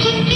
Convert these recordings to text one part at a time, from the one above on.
Thank you.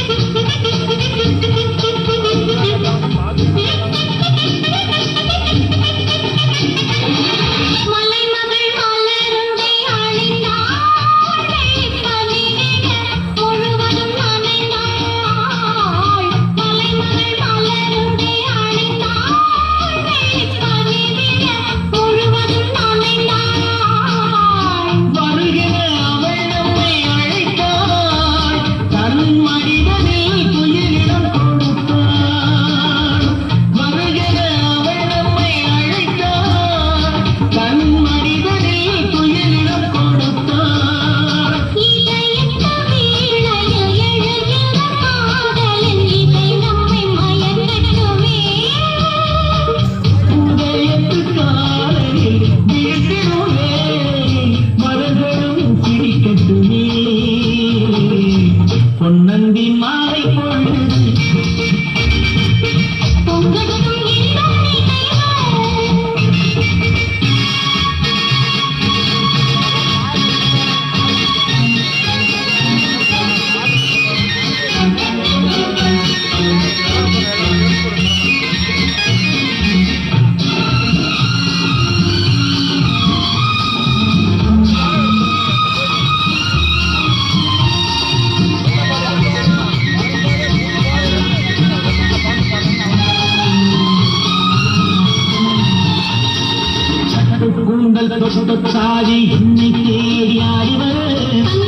கொண்டு சாதி நிற்கிறீர்கள்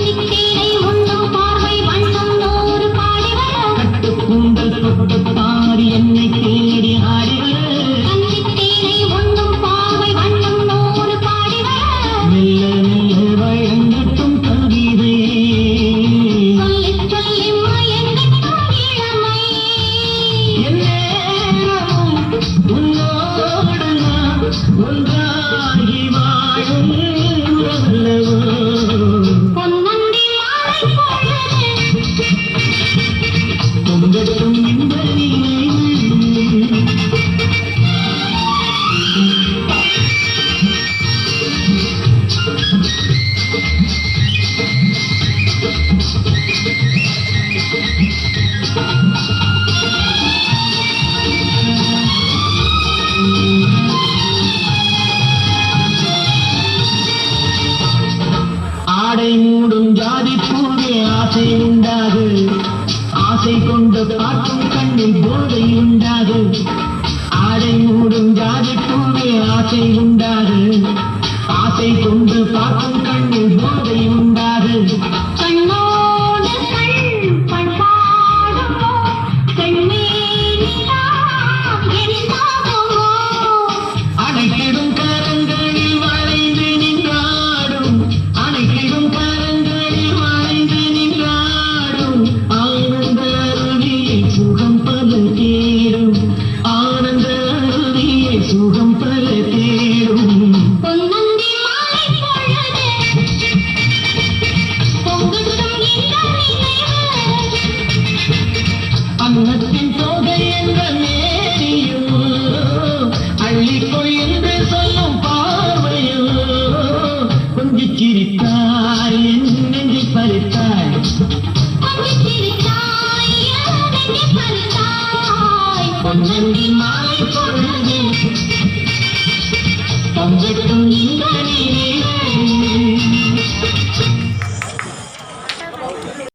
ஆடை மூடும் ஜாதி பூவே ஆசை உண்டாகு ஆசை கொண்டு பார்க்கும் கண்ணில் போதை உண்டாகு ஆடை மூடும் ஜாதி பூவே ஆசை உண்டாகு ஆசை கொண்டு பார்க்கும் பொன்னி மாலை பொருள் பஞ்சத்தும் இல்லை